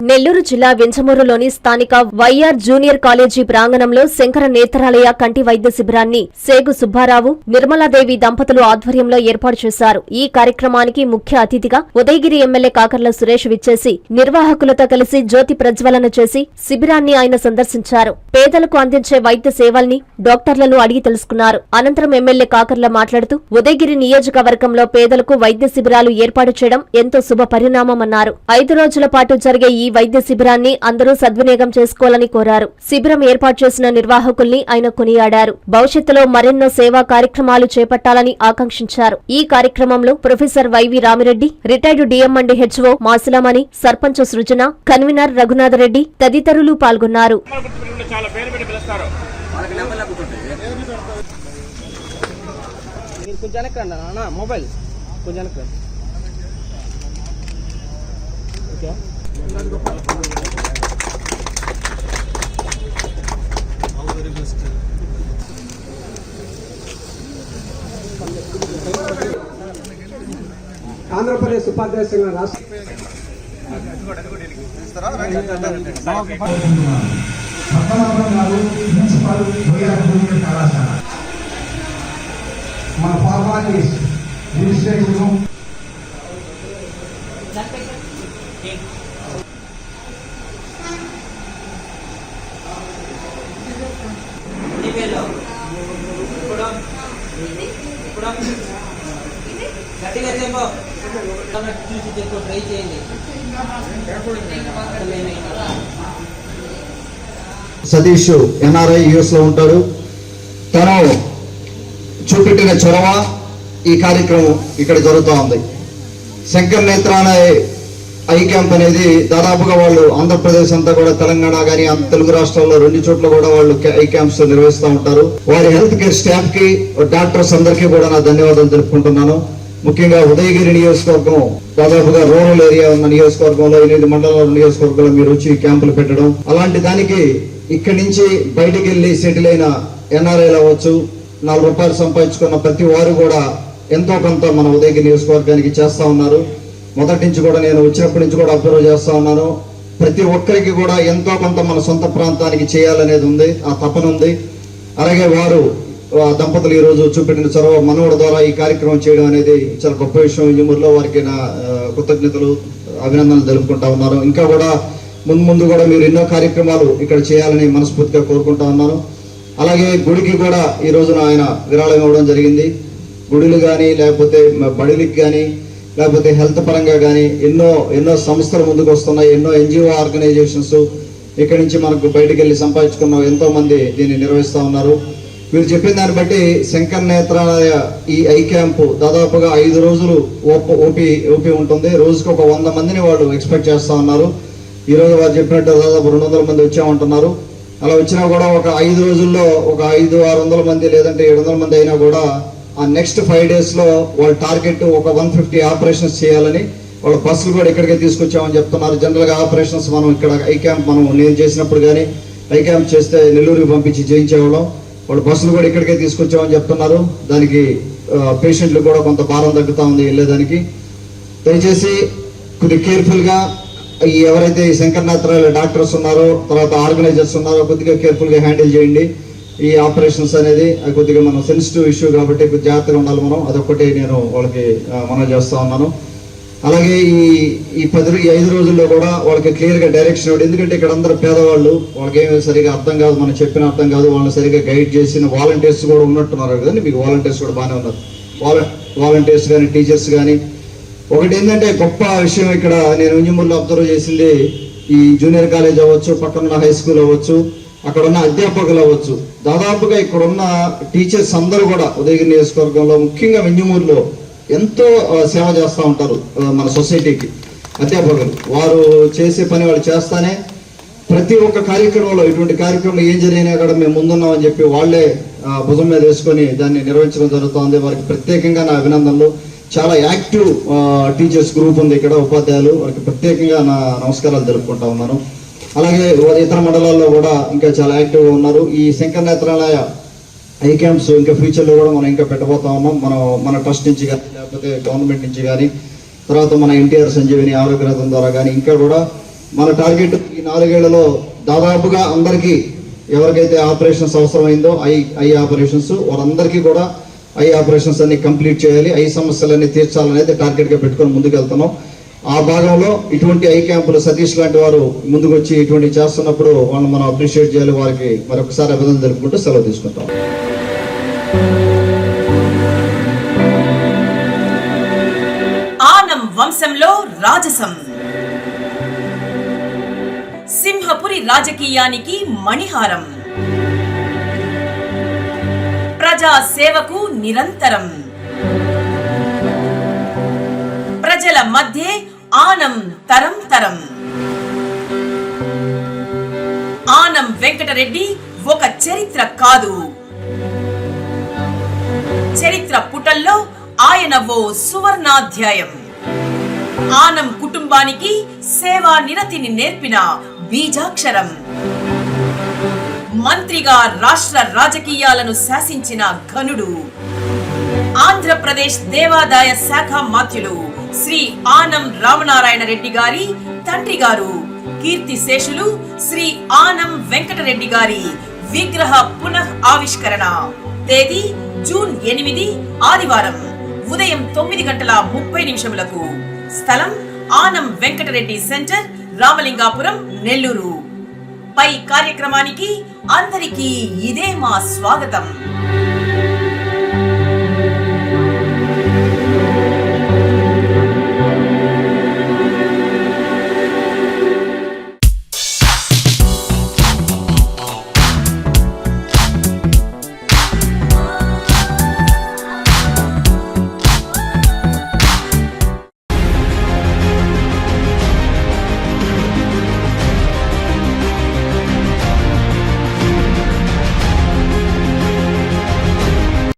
నెల్లూరు జిల్లా వింజమూరులోని స్థానిక YR junior college ప్రాంగణంలో శంకర నేత్రాలయ కంటి వైద్య శిబిరాన్ని సేగు సుబ్బారావు నిర్మలాదేవి దంపతులు ఆధ్వర్యంలో ఏర్పాటు చేశారు. ఈ కార్యక్రమానికి ముఖ్య అతిథిగా ఉదయగిరి ఎమ్మెల్యే కాకర్ల సురేష్ విచ్చేసి నిర్వాహకులతో కలిసి జ్యోతి ప్రజ్వలన చేసి శిబిరాన్ని ఆయన సందర్శించారు. పేదలకు అందించే వైద్య సేవల్ని డాక్టర్లను అడిగి తెలుసుకున్నారు. అనంతరం ఎమ్మెల్యే కాకర్ల మాట్లాడుతూ ఉదయగిరి నియోజకవర్గంలో పేదలకు వైద్య శిబిరాలు ఏర్పాటు చేయడం ఎంతో శుభ పరిణామమన్నారు ఐదు రోజుల పాటు జరిగే ఈ ఈ వైద్య శిబిరాన్ని అందరూ సద్వినియోగం చేసుకోవాలని కోరారు. శిబిరం ఏర్పాటు చేసిన నిర్వాహకుల్ని ఆయన కొనియాడారు. భవిష్యత్తులో మరెన్నో సేవా కార్యక్రమాలు చేపట్టాలని ఆకాంక్షించారు. ఈ కార్యక్రమంలో professor YV Ramireddy retired DM and HO Masulamani sarpanch Srujana convener Raghunathareddy తదితరులు పాల్గొన్నారు. కొంచెం వెనక్కి రండి అన్న మొబైల్. కొంచెం వెనక్కి రండి. ఓకే. ఆంధ్రప్రదేశ్ ఉపాధ్యాయ సంఘం రాష్ట్ర పద్మనాభం గారు ప్రిన్సిపల్ వైఆర్ జూనియర్ కళాశాల మన ఫార్మాలిటీస్ రిజిస్ట్రేషన్ గట్టిగా చెప్పు చూసి చెప్పు ట్రై చేయండి. సతీష్ ఎన్ఆర్ఐ యుఎస్లో తను చూపెట్టిన చొరవ ఈ కార్యక్రమం ఇక్కడ జరుగుతూ ఉంది. శంకర్ నేత్రాలయ ఐ క్యాంప్ అనేది దాదాపుగా వాళ్ళు ఆంధ్రప్రదేశ్ అంతా కూడా తెలంగాణ కానీ తెలుగు రాష్ట్రాల్లో రెండు చోట్ల కూడా వాళ్ళు ఐ క్యాంప్స్ నిర్వహిస్తూ ఉంటారు. వారి హెల్త్ కేర్ స్టాఫ్కి డాక్టర్స్ అందరికీ కూడా నా ధన్యవాదాలు తెలుపుకుంటున్నాను. ముఖ్యంగా ఉదయగిరి నియోజకవర్గం దాదాపుగా రూరల్ ఏరియా ఉన్న నియోజకవర్గంలో ఎనిమిది మండలాల నియోజకవర్గంలో మీరు వచ్చి క్యాంపులు పెట్టడం. అలాంటి దానికి ఇక్కడి నుంచి బయటికి వెళ్ళి సెటిల్ అయిన ఎన్ఆర్ఐలు అవ్వచ్చు నాలుగు రూపాయలు సంపాదించుకున్న ప్రతి వారు కూడా ఎంతో కొంత మన ఉదయగిరి నియోజకవర్గానికి చేస్తూ ఉన్నారు. మొదటి నుంచి కూడా నేను వచ్చినప్పటి నుంచి కూడా అబ్జర్వ్ చేస్తూ ఉన్నాను. ప్రతి ఒక్కరికి కూడా ఎంతో కొంత మన సొంత ప్రాంతానికి చేయాలనేది ఉంది ఆ తపన ఉంది. అలాగే వారు దంపతులు ఈ రోజు చూపెట్టిన చొరవ మనవడ ద్వారా ఈ కార్యక్రమం చేయడం అనేది చాలా గొప్ప విషయం. ఇంజమూరులో వారికి నా కృతజ్ఞతలు అభినందనలు తెలుపుకుంటా ఉన్నాను. ఇంకా కూడా ముందు ముందు కూడా మీరు ఎన్నో కార్యక్రమాలు ఇక్కడ చేయాలని మనస్ఫూర్తిగా కోరుకుంటా ఉన్నాను. అలాగే గుడికి కూడా ఈ రోజున ఆయన విరాళం ఇవ్వడం జరిగింది. గుడులు కానీ లేకపోతే మ- బడులకి కానీ లేకపోతే హెల్త్ పరంగా కానీ ఎన్నో ఎన్నో సంస్థలు ముందుకు వస్తున్నాయి. ఎన్నో ఎన్జిఓ ఆర్గనైజేషన్స్ ఇక్కడి నుంచి మనకు బయటికి వెళ్ళి సంపాదించుకున్న ఎంతోమంది దీన్ని నిర్వహిస్తూ ఉన్నారు. మీరు చెప్పిన దాన్ని బట్టి శంకర్ నేత్రాలయ ఈ ఐ క్యాంపు దాదాపుగా ఐదు రోజులు ఓప- ఓపీ ఓపీ ఉంటుంది. రోజుకి ఒక వంద మందిని వాళ్ళు ఎక్స్పెక్ట్ చేస్తూ ఉన్నారు. ఈరోజు వారు చెప్పినట్టు దాదాపు రెండు వందల మంది వచ్చామంటున్నారు అలా వచ్చినా కూడా ఒక ఐదు రోజుల్లో ఒక ఐదు ఆరు వందల మంది లేదంటే ఏడు వందల మంది అయినా కూడా ఆ నెక్స్ట్ ఫైవ్ డేస్లో వాళ్ళ టార్గెట్ ఒక వన్ ఫిఫ్టీ ఆపరేషన్స్ చేయాలని వాళ్ళ బస్సులు కూడా ఇక్కడికే తీసుకొచ్చామని చెప్తున్నారు. జనరల్గా ఆపరేషన్స్ మనం ఇక్కడ ఐ క్యాంప్ మనం నేను చేసినప్పుడు కానీ ఐ క్యాంప్ చేస్తే నెల్లూరుకి పంపించి చేయించేవాళ్ళం వాళ్ళు బస్సులు కూడా ఇక్కడికే తీసుకొచ్చామని చెప్తున్నారు. దానికి పేషెంట్లు కూడా కొంత భారం తగ్గుతూ ఉంది వెళ్ళేదానికి. దయచేసి కొద్దిగా కేర్ఫుల్గా ఎవరైతే ఈ శంకర్నాథరాయల డాక్టర్స్ ఉన్నారో తర్వాత ఆర్గనైజర్స్ ఉన్నారో కొద్దిగా కేర్ఫుల్గా హ్యాండిల్ చేయండి. ఈ ఆపరేషన్స్ అనేది కొద్దిగా మనం సెన్సిటివ్ ఇష్యూ కాబట్టి జాగ్రత్తగా ఉండాలి మనం. అదొకటి నేను వాళ్ళకి మనం చేస్తూ ఉన్నాను. అలాగే ఈ ఈ పది ఈ ఐదు రోజుల్లో కూడా వాళ్ళకి క్లియర్గా డైరెక్షన్ ఇవ్వడం. ఎందుకంటే ఇక్కడ అందరూ పేదవాళ్ళు వాళ్ళకి ఏమి సరిగా అర్థం కాదు మనం చెప్పిన అర్థం కాదు వాళ్ళని సరిగా గైడ్ చేసిన వాలంటీర్స్ కూడా ఉన్నట్టున్నారు కదండి. మీకు వాలంటీర్స్ కూడా బాగానే ఉన్నారు. వాల వాలంటీర్స్ కానీ టీచర్స్ కానీ. ఒకటి ఏంటంటే గొప్ప విషయం ఇక్కడ నేను ఇంజమూరులో అబ్జర్వ్ చేసింది ఈ జూనియర్ కాలేజ్ అవ్వచ్చు పక్కన ఉన్న హై స్కూల్ అవ్వచ్చు అక్కడ ఉన్న అధ్యాపకులు అవ్వచ్చు. దాదాపుగా ఇక్కడ ఉన్న టీచర్స్ అందరూ కూడా ఉదయగిరి నియోజకవర్గంలో ముఖ్యంగా వెంజమూరులో ఎంతో సేవ చేస్తూ ఉంటారు మన సొసైటీకి. అధ్యాపకులు వారు చేసే పని వాళ్ళు చేస్తానే ప్రతి ఒక్క కార్యక్రమంలో ఇటువంటి కార్యక్రమం ఏం జరిగినా కూడా మేము ముందున్నామని చెప్పి వాళ్ళే భుజం మీద వేసుకొని దాన్ని నిర్వహించడం జరుగుతోంది. వారికి ప్రత్యేకంగా నా అభినందనలు. చాలా యాక్టివ్ టీచర్స్ గ్రూప్ ఉంది ఇక్కడ ఉపాధ్యాయులు. వారికి ప్రత్యేకంగా నా నమస్కారాలు తెలుపుకుంటా ఉన్నాను. అలాగే ఇతర మండలాల్లో కూడా ఇంకా చాలా యాక్టివ్గా ఉన్నారు. ఈ శంకర్ నేత్రాలయ ఐ క్యాంప్స్ ఇంకా ఫ్యూచర్లో కూడా మనం ఇంకా పెట్టబోతా ఉన్నాం మనం మన ట్రస్ట్ నుంచి కానీ లేకపోతే గవర్నమెంట్ నుంచి కానీ తర్వాత మన ఎన్టీఆర్ సంజీవిని ఆరోగ్య రథం ద్వారా కానీ ఇంకా కూడా మన టార్గెట్ ఈ నాలుగేళ్ళలో దాదాపుగా అందరికీ ఎవరికైతే ఆపరేషన్స్ అవసరమైందో ఐ ఐ ఆపరేషన్స్ వారందరికీ కూడా ఐ ఆపరేషన్స్ అన్ని కంప్లీట్ చేయాలి. ఐ సమస్యలన్నీ తీర్చాలనేది టార్గెట్గా పెట్టుకొని ముందుకు వెళ్తున్నాం ఆ భాగంలో ఇటువంటి ఐ క్యాంపులు సతీష్ లాంటి వారు ముందుకు వచ్చి ఇటువంటి చేస్తున్నప్పుడు వాళ్ళని మనం అప్రిషియేట్ చేయాలి వారికి మరొకసారి అభినందన తెలుపుకుంటూ సెలవు తీసుకుంటాం. ఆనం వంశంలో రాజసం. సింహపురి రాజకీయానికి మణిహారం. ప్రజా సేవకు నిరంతరం. ప్రజల మధ్య ఆనం తరం తరం. ఆనం వెంకటరెడ్డి ఒక చరిత్ర కాదు. చరిత్ర పుటల్లో ఆయన ఓ సువర్ణాధ్యాయం. ఆనం కుటుంబానికి సేవా నిరతిని నేర్పిన బీజాక్షరం. మంత్రిగా రాష్ట్ర రాజకీయాలను శాసించిన ఘనుడు. ఆంధ్రప్రదేశ్ దేవాదాయ శాఖ మాత్యులు శ్రీ ఆనం రామనారాయణ రెడ్డి గారి తండ్రి గారు కీర్తి శేషులు శ్రీ ఆనం వెంకటరెడ్డి గారి విగ్రహ పునః ఆవిష్కరణ. తేదీ జూన్ ఎనిమిది ఆదివారం ఉదయం తొమ్మిది గంటల ముప్పై నిమిషములకు. స్థలం ఆనం వెంకటరెడ్డి సెంటర్ రామలింగాపురం నెల్లూరు. పై కార్యక్రమానికి అందరికీ ఇదే మా స్వాగతం.